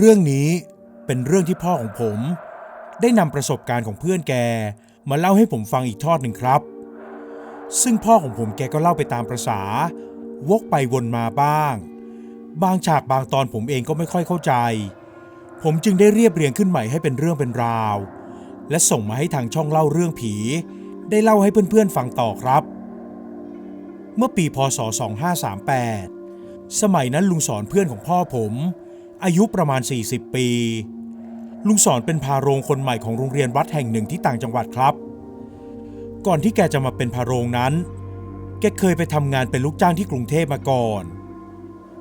เรื่องนี้เป็นเรื่องที่พ่อของผม ได้นำประสบการณ์ของเพื่อนแก มาเล่าให้ผมฟังอีกทอดหนึ่งครับ ซึ่งพ่อของผมแกก็เล่าไปตามประษาวกไปวนมาบ้าง บางฉากบางตอนผมเองก็ไม่ค่อยเข้าใจ ผมจึงได้เรียบเรียงขึ้นใหม่ให้เป็นเรื่องเป็นราว และส่งมาให้ทางช่องเล่าเรื่องผี ได้เล่าให้เพื่อนๆฟังต่อครับ เมื่อปีพศ 2538 สมัยนั้นลุงสอนเพื่อนของพ่อผม อายุประมาณ 40 ปี ลุงสอนเป็นพาโรงคนใหม่ของโรงเรียนวัดแห่งหนึ่งที่ต่างจังหวัดครับ ก่อนที่แกจะมาเป็นพาโรงนั้น แกเคยไปทำงานเป็นลูกจ้างที่กรุงเทพมาก่อน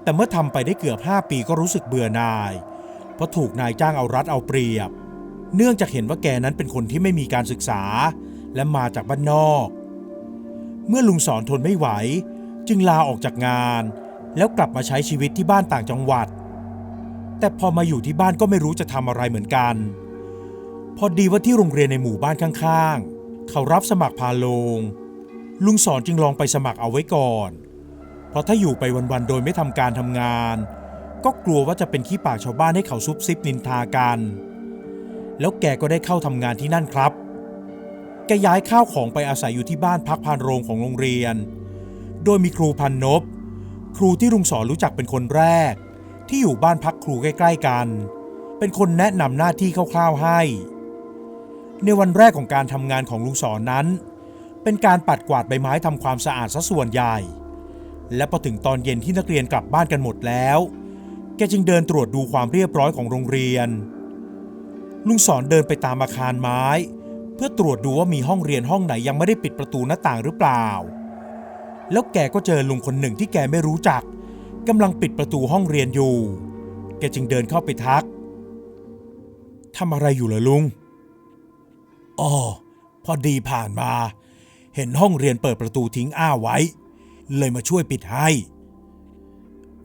แต่เมื่อทำไปได้เกือบ 5 ปีก็รู้สึกเบื่อนาย เพราะถูกนายจ้างเอารัดเอาเปรียบ เนื่องจากเห็นว่าแกนั้นเป็นคนที่ไม่มีการศึกษา และมาจากบ้านนอก เมื่อลุงสอนทนไม่ไหว จึงลาออกจากงาน แล้วกลับมาใช้ชีวิตที่บ้านต่างจังหวัด แต่พอมาอยู่ที่บ้านก็ไม่รู้จะทำอะไรเหมือนกัน พอดีว่าที่โรงเรียนในหมู่บ้านข้างๆ เขารับสมัครพาโลง ลุงสอนจึงลองไปสมัครเอาไว้ก่อน เพราะถ้าอยู่ไปวันๆโดยไม่ทำการทำงาน ก็กลัวว่าจะเป็นขี้ปากชาวบ้านให้เขาซุบซิบนินทากัน แล้วแกก็ได้เข้าทำงานที่นั่นครับ แกย้ายข้าวของไปอาศัยอยู่ที่บ้านพักพานโรงของโรงเรียน โดยมีครูพันนบ ครูที่ลุงสอนรู้จักเป็นคนแรก ที่อยู่บ้านพักครูใกล้ๆกัน เป็นคนแนะนำหน้าที่คร่าวๆให้ ในวันแรกของการทำงานของลุงสอนนั้น เป็นการปัดกวาดใบไม้ทำความสะอาดซะส่วนใหญ่ และพอถึงตอนเย็นที่นักเรียนกลับบ้านกันหมดแล้ว แกจึงเดินตรวจดูความเรียบร้อยของโรงเรียน ลุงสอนเดินไปตามอาคารไม้ เพื่อตรวจดูว่ามีห้องเรียนห้องไหนยังไม่ได้ปิดประตูหน้าต่างหรือเปล่า แล้วแกก็เจอลุงคนหนึ่งที่แกไม่รู้จัก กำลังปิดประตูห้องเรียนอยู่ แกจึงเดินเข้าไปทักทำอะไรอยู่เหรอลุงอ๋อพอดีผ่านมา เห็นห้องเรียนเปิดประตูทิ้งอ้าไว้ เลยมาช่วยปิดให้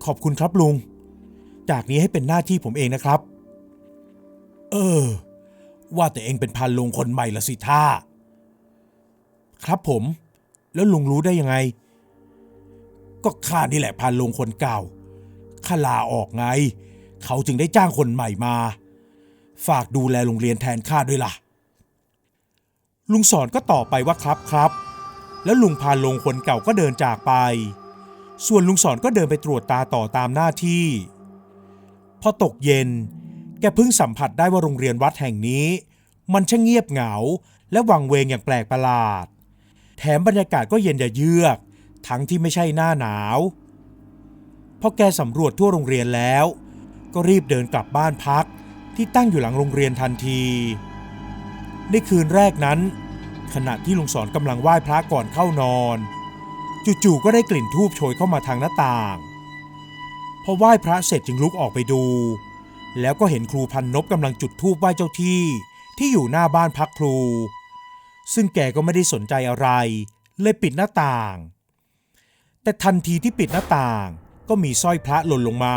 ขอบคุณครับลุง จากนี้ให้เป็นหน้าที่ผมเองนะครับ เออ ว่าแต่เองเป็นพันลุงคนใหม่ละสิท่า ครับผม แล้วลุงรู้ได้ยังไง ก็ข้านี่แหละพันลงคนเก่าข้าลาออกไง เขาจึงได้จ้างคนใหม่มา ฝากดูแลโรงเรียนแทนข้าด้วยล่ะ ลุงสอนก็ตอบไปว่าครับครับ แล้วลุงพานลงคนเก่าก็เดินจากไป ส่วนลุงสอนก็เดินไปตรวจตาต่อตามหน้าที่ พอตกเย็น แกเพิ่งสัมผัสได้ว่าโรงเรียนวัดแห่งนี้ มันช่างเงียบเหงา และวังเวงอย่างแปลกประหลาด แถมบรรยากาศก็เย็นย่าเยือก ทั้งที่ไม่ใช่หน้าหนาวพอแกสำรวจทั่วโรงเรียนแล้ว ก็รีบเดินกลับบ้านพักที่ตั้งอยู่หลังโรงเรียนทันที ในคืนแรกนั้น ขณะที่ลุงสอนกำลังไหว้พระก่อนเข้านอน จู่ๆก็ได้กลิ่นทูบโชยเข้ามาทางหน้าต่าง พอไหว้พระเสร็จจึงลุกออกไปดู แล้วก็เห็นครูพันนบกำลังจุดธูปไหว้เจ้าที่ที่อยู่หน้าบ้านพักครู ซึ่งแกก็ไม่ได้สนใจอะไร เลยปิดหน้าต่าง แต่ทันทีที่ปิดหน้าต่าง ก็มีสร้อยพระหล่นลงมา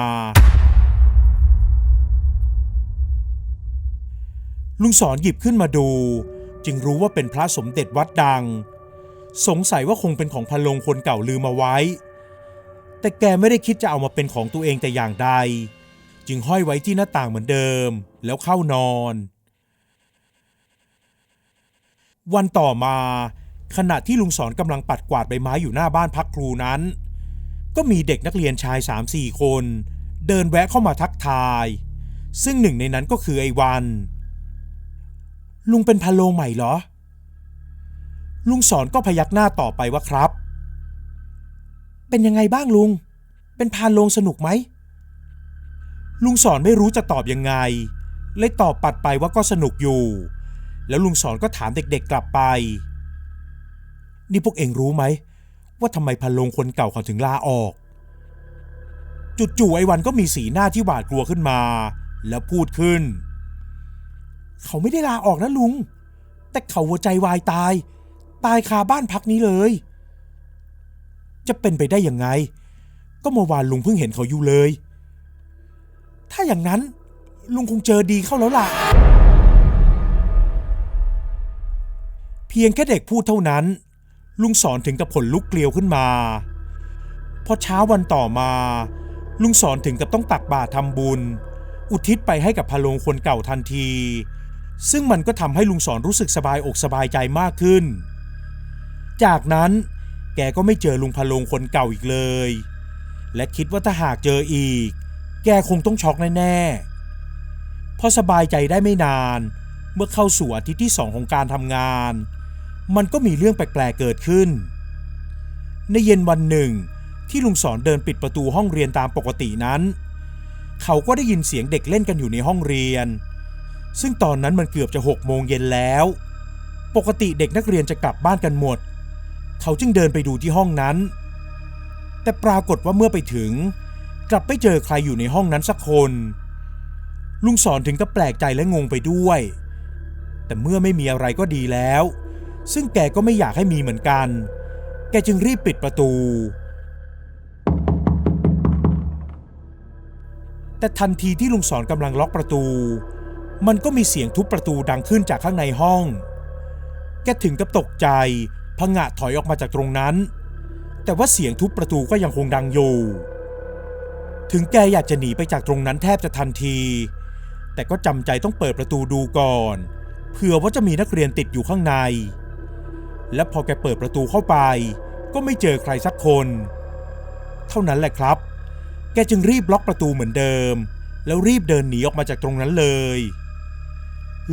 ลุงสอนหยิบขึ้นมาดู จึงรู้ว่าเป็นพระสมเด็จวัดดัง สงสัยว่าคงเป็นของพันลงคนเก่าลืมมาไว้ แต่แกไม่ได้คิดจะเอามาเป็นของตัวเองแต่อย่างใด จึงห้อยไว้ที่หน้าต่างเหมือนเดิม แล้วเข้านอน วันต่อมา ขณะที่ลุงสอนกำลังปัดกวาดใบไม้อยู่หน้าบ้านพักครูนั้น ก็มีเด็กนักเรียนชาย 3-4 คน เดินแวะเข้ามาทักทาย ซึ่งหนึ่งในนั้นก็คือไอ้วัน ลุงเป็นพะโลงใหม่เหรอ ลุงสอนก็พยักหน้าต่อไปว่าครับ เป็นยังไงบ้างลุง เป็นพานโลงสนุกไหม ลุงสอนไม่รู้จะตอบยังไง เลยตอบปัดไปว่าก็สนุกอยู่ แล้วลุงสอนก็ถามเด็กๆกลับไป นี่พวกเองรู้ไหม ว่าทำไมพันโลงคนเก่าเขาถึงลาออก จู่ๆไอ้วันก็มีสีหน้าที่หวาดกลัวขึ้นมา แล้วพูดขึ้น เขาไม่ได้ลาออกนะลุง แต่เขาหัวใจวายตาย ตายคาบ้านพักนี้เลย จะเป็นไปได้ยังไง ก็เมื่อวานลุงเพิ่งเห็นเขาอยู่เลย ถ้าอย่างนั้นลุงคงเจอดีเข้าแล้วล่ะ เพียงแค่เด็กพูดเท่านั้น ลุงสอนถึงกับผลลุกเกลียวขึ้นมา พอเช้าวันต่อมา ลุงสอนถึงกับต้องตักบาตรทำบุญ อุทิศไปให้กับพะโลงคนเก่าทันที ซึ่งมันก็ทำให้ลุงสอนรู้สึกสบายอกสบายใจมากขึ้น จากนั้นแกก็ไม่เจอลุงพะโลงคนเก่าอีกเลย และคิดว่าถ้าหากเจออีก แกคงต้องช็อกแน่ๆพอสบายใจได้ไม่นาน เมื่อเข้าสู่อาทิตย์ที่สองของการทำงาน มันก็มีเรื่องแปลกๆเกิดขึ้น ในเย็นวันหนึ่ง ที่ลุงสอนเดินปิดประตูห้องเรียนตามปกตินั้น เขาก็ได้ยินเสียงเด็กเล่นกันอยู่ในห้องเรียน ซึ่งตอนนั้นมันเกือบจะหกโมงเย็นแล้ว ปกติเด็กนักเรียนจะกลับบ้านกันหมด เขาจึงเดินไปดูที่ห้องนั้น แต่ปรากฏว่าเมื่อไปถึง กลับไม่เจอใครอยู่ในห้องนั้นสักคน ลุงสอนถึงกับแปลกใจและงงไปด้วย แต่เมื่อไม่มีอะไรก็ดีแล้ว ซึ่งแกก็ไม่อยากให้มีเหมือนกัน แกจึงรีบปิดประตู แต่ทันทีที่ลุงสอนกำลังล็อกประตู มันก็มีเสียงทุบประตูดังขึ้นจากข้างในห้อง แกถึงกับตกใจพงะถอยออกมาจากตรงนั้น แต่ว่าเสียงทุบประตูก็ยังคงดังอยู่ ถึงแกอยากจะหนีไปจากตรงนั้นแทบจะทันที แต่ก็จำใจต้องเปิดประตูดูก่อน เผื่อว่าจะมีนักเรียนติดอยู่ข้างใน และพอแกเปิดประตูเข้าไป ก็ไม่เจอใครสักคน เท่านั้นแหละครับ แกจึงรีบล็อกประตูเหมือนเดิม แล้วรีบเดินหนีออกมาจากตรงนั้นเลย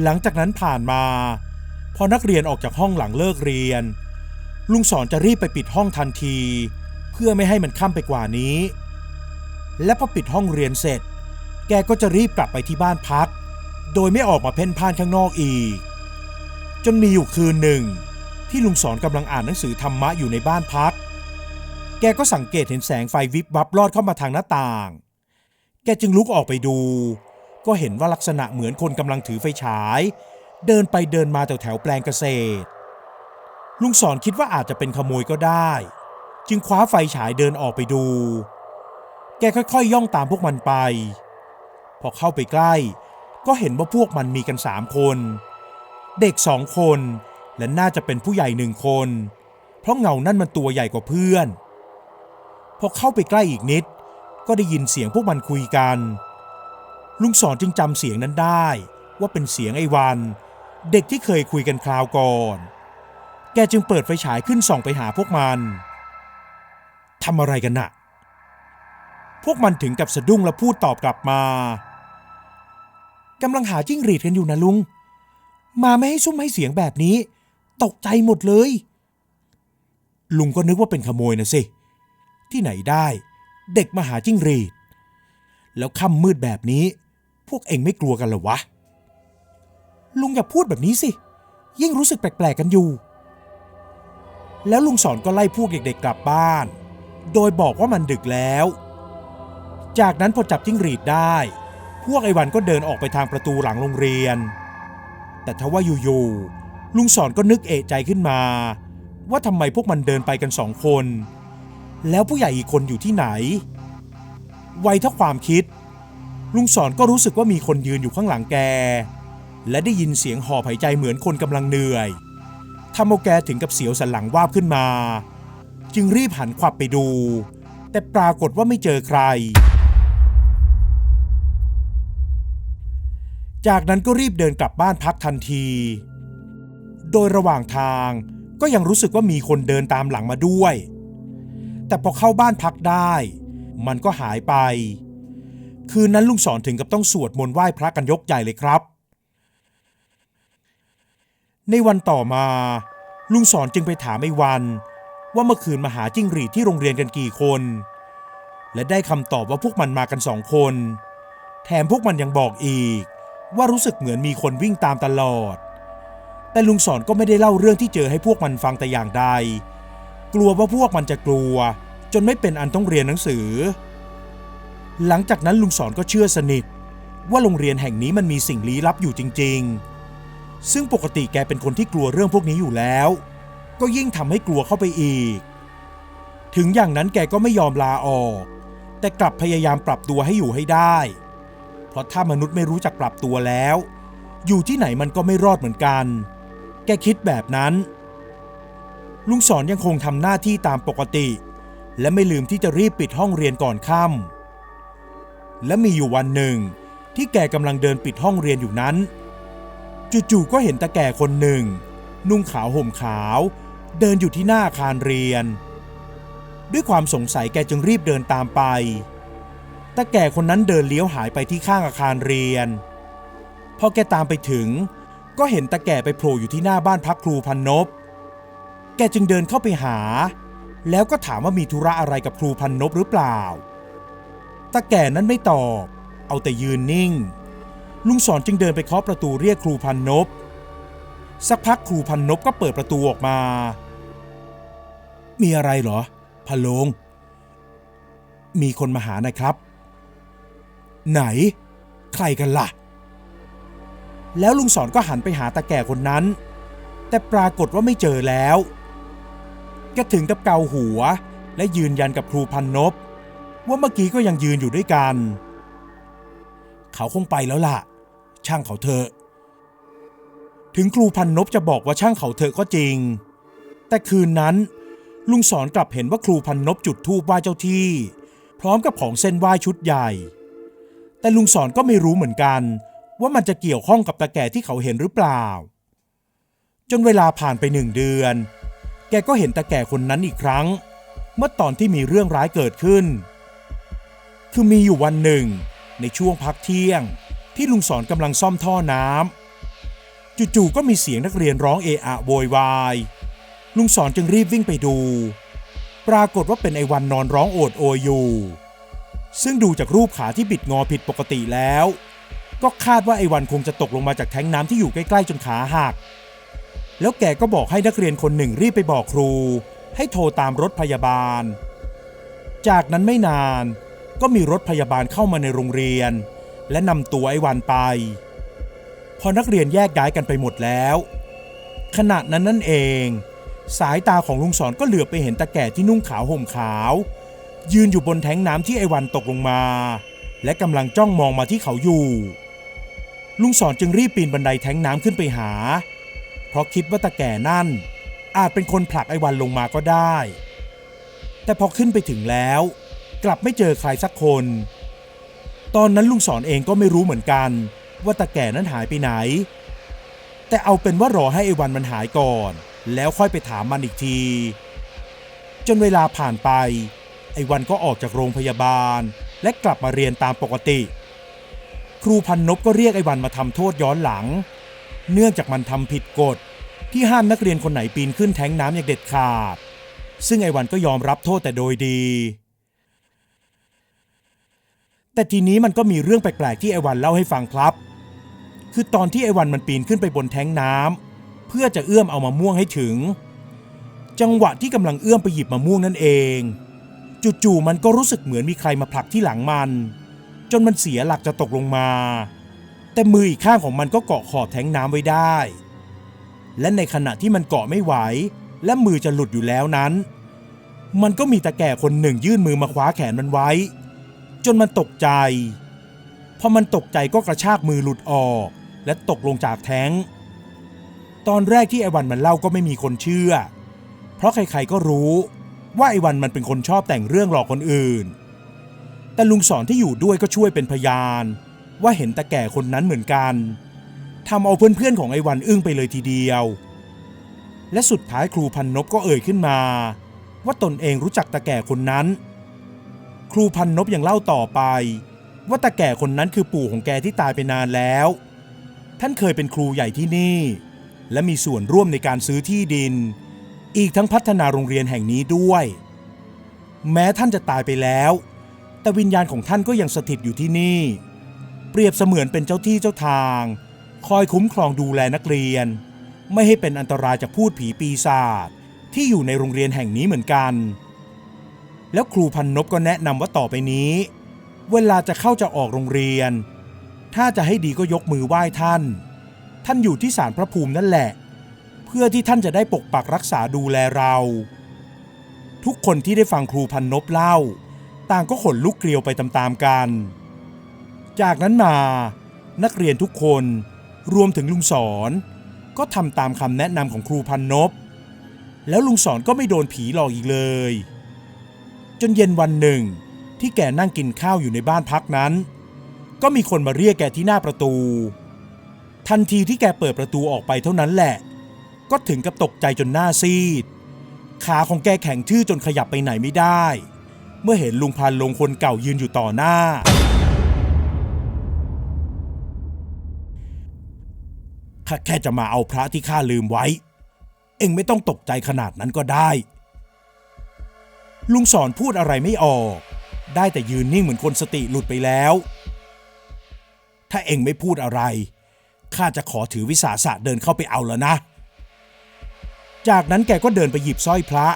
หลังจากนั้นผ่านมา พอนักเรียนออกจากห้องหลังเลิกเรียน ลุงสอนจะรีบไปปิดห้องทันที เพื่อไม่ให้มันค่ำไปกว่านี้ และพอปิดห้องเรียนเสร็จ แกก็จะรีบกลับไปที่บ้านพัก โดยไม่ออกมาเพ่นพ่านข้างนอกอีก จนมีอยู่คืนหนึ่ง ที่ลุงสอนกำลังอ่านหนังสือธรรมะอยู่ในบ้านพัก แกก็สังเกตเห็นแสงไฟวิบวับลอดเข้ามาทางหน้าต่าง แกจึงลุกออกไปดู ก็เห็นว่าลักษณะเหมือนคนกำลังถือไฟฉาย เดินไปเดินมาแถวแถวแปลงเกษตร ลุงสอนคิดว่าอาจจะเป็นขโมยก็ได้ จึงคว้าไฟฉายเดินออกไปดู แกค่อยๆย่องตามพวกมันไป พอเข้าไปใกล้ ก็เห็นว่าพวกมันมีกันสามคน เด็กสองคน และน่าจะเป็นผู้ใหญ่หนึ่งคน เพราะเงานั่นมันตัวใหญ่กว่าเพื่อน พอเข้าไปใกล้อีกนิด ก็ได้ยินเสียงพวกมันคุยกัน ลุงสอนจึงจำเสียงนั้นได้ว่าเป็นเสียงไอ้วัน เด็กที่เคยคุยกันคราวก่อน แกจึงเปิดไฟฉายขึ้นส่องไปหาพวกมันทำอะไรกันน่ะ พวกมันถึงกับสะดุ้งและพูดตอบกลับมากำลังหาจิ้งหรีดกันอยู่นะลุง มาไม่ให้ซุ่มให้เสียงแบบนี้ ตกใจหมดเลย ลุงก็นึกว่าเป็นขโมยนะสิ ที่ไหนได้เด็กมาหาจิ้งรีด แล้วค่ำมืดแบบนี้ พวกเองไม่กลัวกันเหรอวะ ลุงอย่าพูดแบบนี้สิ ยิ่งรู้สึกแปลกๆกันอยู่ แล้วลุงสอนก็ไล่พวกเด็กๆกลับบ้าน โดยบอกว่ามันดึกแล้ว จากนั้นพอจับจิ้งรีดได้ พวกไอ้วันก็เดินออกไปทางประตูหลังโรงเรียน แต่ทว่าอยู่ๆ ลุงสอนก็นึกเอะใจขึ้นมา ว่าทำไมพวกมันเดินไปกันสองคน แล้วผู้ใหญ่อีกคนอยู่ที่ไหน ไวถ้าความคิด ลุงสอนก็รู้สึกว่ามีคนยืนอยู่ข้างหลังแก และได้ยินเสียงหอบหายใจเหมือนคนกำลังเหนื่อยทำเอาแกถึงกับเสียวสันหลังวาบขึ้นมา จึงรีบหันขวับไปดู แต่ปรากฏว่าไม่เจอใคร จากนั้นก็รีบเดินกลับบ้านพักทันที โดยระหว่างทางก็ยังรู้สึกว่ามีคนเดินตามหลังมาด้วย แต่พอเข้าบ้านพักได้ มันก็หายไป คืนนั้นลุงสอนถึงกับต้องสวดมนต์ไหว้พระกันยกใหญ่เลยครับ ในวันต่อมา ลุงสอนจึงไปถามไอ้วัน ว่าเมื่อคืนมาหาจิ้งหรีดที่โรงเรียนกันกี่คน และได้คำตอบว่าพวกมันมากันสองคน แถมพวกมันยังบอกอีก ว่ารู้สึกเหมือนมีคนวิ่งตามตลอด แต่ลุงสอนก็ไม่ได้เล่าเรื่องที่เจอให้พวกมันฟังแต่อย่างใด กลัวว่าพวกมันจะกลัว จนไม่เป็นอันต้องเรียนหนังสือ หลังจากนั้นลุงสอนก็เชื่อสนิท ว่าโรงเรียนแห่งนี้มันมีสิ่งลี้ลับอยู่จริง ๆ ซึ่งปกติแกเป็นคนที่กลัวเรื่องพวกนี้อยู่แล้ว ก็ยิ่งทำให้กลัวเข้าไปอีก ถึงอย่างนั้นแกก็ไม่ยอมลาออก แต่กลับพยายามปรับตัวให้อยู่ให้ได้ เพราะถ้ามนุษย์ไม่รู้จักปรับตัวแล้ว อยู่ที่ไหนมันก็ไม่รอดเหมือนกัน แกคิดแบบนั้น ลุงสอนยังคงทำหน้าที่ตามปกติ และไม่ลืมที่จะรีบปิดห้องเรียนก่อนค่ำและมีอยู่วันหนึ่งที่แกกำลังเดินปิดห้องเรียนอยู่นั้น จู่ๆก็เห็นตาแก่คนหนึ่ง นุ่งขาวห่มขาว เดินอยู่ที่หน้าอาคารเรียน ด้วยความสงสัยแกจึงรีบเดินตามไปตาแก่คนนั้นเดินเลี้ยวหายไปที่ข้างอาคารเรียนพอแกตามไปถึง ก็เห็นตาแก่ไปโผล่อยู่ที่หน้าบ้านพักครูพันนบ แกจึงเดินเข้าไปหา แล้วก็ถามว่ามีธุระอะไรกับครูพันนบหรือเปล่า ตาแก่นั้นไม่ตอบ เอาแต่ยืนนิ่ง ลุงสอนจึงเดินไปเคาะประตูเรียกครูพันนบ สักพักครูพันนบก็เปิดประตูออกมา มีอะไรเหรอพันลง มีคนมาหานะครับ ไหน ใครกันล่ะ แล้วลุงสอนก็หันไปหาตาแก่คนนั้น แต่ปรากฏว่าไม่เจอแล้วแกถึงกับเกาหัว และยืนยันกับครูพันนบว่าเมื่อกี้ก็ยังยืนอยู่ด้วยกัน เขาคงไปแล้วล่ะ ช่างเขาเถอะ ถึงครูพันนบจะบอกว่าช่างเขาเถอะก็จริง แต่คืนนั้น ลุงสอนกลับเห็นว่าครูพันนบจุดธูปไหว้เจ้าที่ พร้อมกับของเส้นไหว้ชุดใหญ่ แต่ลุงสอนก็ไม่รู้เหมือนกัน ว่ามันจะเกี่ยวข้องกับตาแก่ที่เขาเห็นหรือเปล่า จนเวลาผ่านไปหนึ่งเดือน แกก็เห็นตาแก่คนนั้นอีกครั้ง เมื่อตอนที่มีเรื่องร้ายเกิดขึ้น คือมีอยู่วันหนึ่ง ในช่วงพักเที่ยง ที่ลุงสอนกำลังซ่อมท่อน้ำจู่ๆก็มีเสียงนักเรียนร้องเอะอะโวยวายลุงสอนจึงรีบวิ่งไปดู ปรากฏว่าเป็นไอวันนอนร้องโอดโอยอยู่ ซึ่งดูจากรูปขาที่บิดงอผิดปกติแล้ว ก็คาดว่าไอวันคงจะตกลงมาจากแทงน้ำที่อยู่ใกล้ๆจนขาหัก แล้วแกก็บอกให้นักเรียนคนหนึ่งรีบไปบอกครู ให้โทรตามรถพยาบาล จากนั้นไม่นานก็มีรถพยาบาลเข้ามาในโรงเรียน และนำตัวไอ้วันไป พอนักเรียนแยกย้ายกันไปหมดแล้ว ขณะนั้นนั่นเอง สายตาของลุงสอนก็เหลือบไปเห็นตาแก่ที่นุ่งขาวห่มขาว ยืนอยู่บนแท้งน้ำที่ไอ้วันตกลงมา และกำลังจ้องมองมาที่เขาอยู่ ลุงสอนจึงรีบปีนบันไดแท้งน้ำขึ้นไปหา เพราะคิดว่าตาแก่นั่น อาจเป็นคนผลักไอ้วันลงมาก็ได้ แต่พอขึ้นไปถึงแล้ว กลับไม่เจอใครสักคน ตอนนั้นลุงสอนเองก็ไม่รู้เหมือนกัน ว่าตาแก่นั้นหายไปไหน แต่เอาเป็นว่ารอให้ไอ้วันมันหายก่อน แล้วค่อยไปถามมันอีกที จนเวลาผ่านไป ไอ้วันก็ออกจากโรงพยาบาล และกลับมาเรียนตามปกติ ครูพันนบก็เรียกไอ้วันมาทำโทษย้อนหลัง เนื่องจากมันทำผิดกฎที่ห้ามนักเรียนคนไหนปีนขึ้นแท้งน้ำอย่างเด็ดขาด ซึ่งไอ้วันก็ยอมรับโทษแต่โดยดี แต่ทีนี้มันก็มีเรื่องแปลกๆที่ไอ้วันเล่าให้ฟังครับ คือตอนที่ไอ้วันมันปีนขึ้นไปบนแท้งน้ำเพื่อจะเอื้อมเอามะม่วงให้ถึง จังหวะที่กำลังเอื้อมไปหยิบมะม่วงนั่นเอง จู่ๆมันก็รู้สึกเหมือนมีใครมาผลักที่หลังมัน จนมันเสียหลักจะตกลงมา แต่มืออีกข้างของมันก็เกาะขอบแทงน้ำไว้ได้ และในขณะที่มันเกาะไม่ไหว และมือจะหลุดอยู่แล้วนั้น มันก็มีตาแก่คนหนึ่งยื่นมือมาคว้าแขนมันไว้ จนมันตกใจพอมันตกใจก็กระชากมือหลุดออก และตกลงจากแท้ง ตอนแรกที่ไอวันมันเล่าก็ไม่มีคนเชื่อ เพราะใครๆก็รู้ว่าไอวันมันเป็นคนชอบแต่งเรื่องหลอกคนอื่น แต่ลุงสอนที่อยู่ด้วยก็ช่วยเป็นพยาน ว่าเห็นตาแก่คนนั้นเหมือนกันทำเอาเพื่อนๆของไอ้วันอึ้งไปเลยทีเดียว และสุดท้ายครูพันนบก็เอ่ยขึ้นมา ว่าตนเองรู้จักตาแก่คนนั้น ครูพันนบยังเล่าต่อไป ว่าตาแก่คนนั้นคือปู่ของแกที่ตายไปนานแล้ว ท่านเคยเป็นครูใหญ่ที่นี่ และมีส่วนร่วมในการซื้อที่ดิน อีกทั้งพัฒนาโรงเรียนแห่งนี้ด้วย แม้ท่านจะตายไปแล้ว แต่วิญญาณของท่านก็ยังสถิตอยู่ที่นี่ เปรียบเสมือนเป็นเจ้าที่เจ้าทาง คอยคุ้มครองดูแลนักเรียน ไม่ให้เป็นอันตรายจากพูดผีปีศาจที่อยู่ในโรงเรียนแห่งนี้เหมือนกัน แล้วครูพันนบก็แนะนำว่าต่อไปนี้ เวลาจะเข้าจะออกโรงเรียน ถ้าจะให้ดีก็ยกมือไหว้ท่าน ท่านอยู่ที่ศาลพระภูมินั่นแหละ เพื่อที่ท่านจะได้ปกปักรักษาดูแลเรา ทุกคนที่ได้ฟังครูพันนบเล่า ต่างก็ขนลุกเกลียวไปตามๆกัน จากนั้นมานักเรียนทุกคนรวมถึงลุงสอนก็ทำตามคำแนะนำของครูพันนบ แล้วลุงสอนก็ไม่โดนผีหลอกอีกเลย จนเย็นวันหนึ่งที่แกนั่งกินข้าวอยู่ในบ้านพักนั้น ก็มีคนมาเรียกแกที่หน้าประตู ทันทีที่แกเปิดประตูออกไปเท่านั้นแหละ ก็ถึงกับตกใจจนหน้าซีด ขาของแกแข็งทื่อจนขยับไปไหนไม่ได้ เมื่อเห็นลุงพันลงคนเก่ายืนอยู่ต่อหน้า ข้าแค่จะมาเอาพระที่ข้าลืมไว้ เอ็งไม่ต้องตกใจขนาดนั้นก็ได้ ลุงสอนพูดอะไรไม่ออก ได้แต่ยืนนิ่งเหมือนคนสติหลุดไปแล้ว ถ้าเอ็งไม่พูดอะไร ข้าจะขอถือวิสาสะเดินเข้าไปเอาแล้วนะ จากนั้นแกก็เดินไปหยิบสร้อยพระ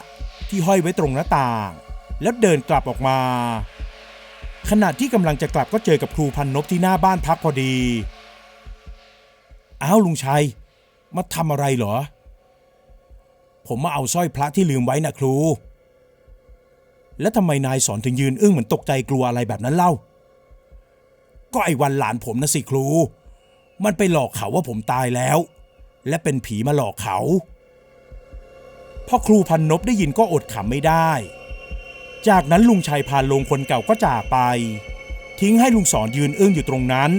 ที่ห้อยไว้ตรงหน้าต่าง แล้วเดินกลับออกมา ขณะที่กำลังจะกลับก็เจอกับครูพันนบที่หน้าบ้านพักพอดี อ้าวลุงชัย มาทำอะไรเหรอ ผมมาเอาสร้อยพระที่ลืมไว้นะครู แล้วทำไมนายสอนถึงยืนอึ้งเหมือนตกใจกลัวอะไรแบบนั้นเล่า ก็ไอ้วันหลานผมนะสิครู มันไปหลอกเขาว่าผมตายแล้ว และเป็นผีมาหลอกเขาพอครูพันนบได้ยินก็อดขำไม่ได้ จากนั้นลุงชัยพานลงคนเก่าก็จากไป ทิ้งให้ลุงสอนยืนอึ้งอยู่ตรงนั้น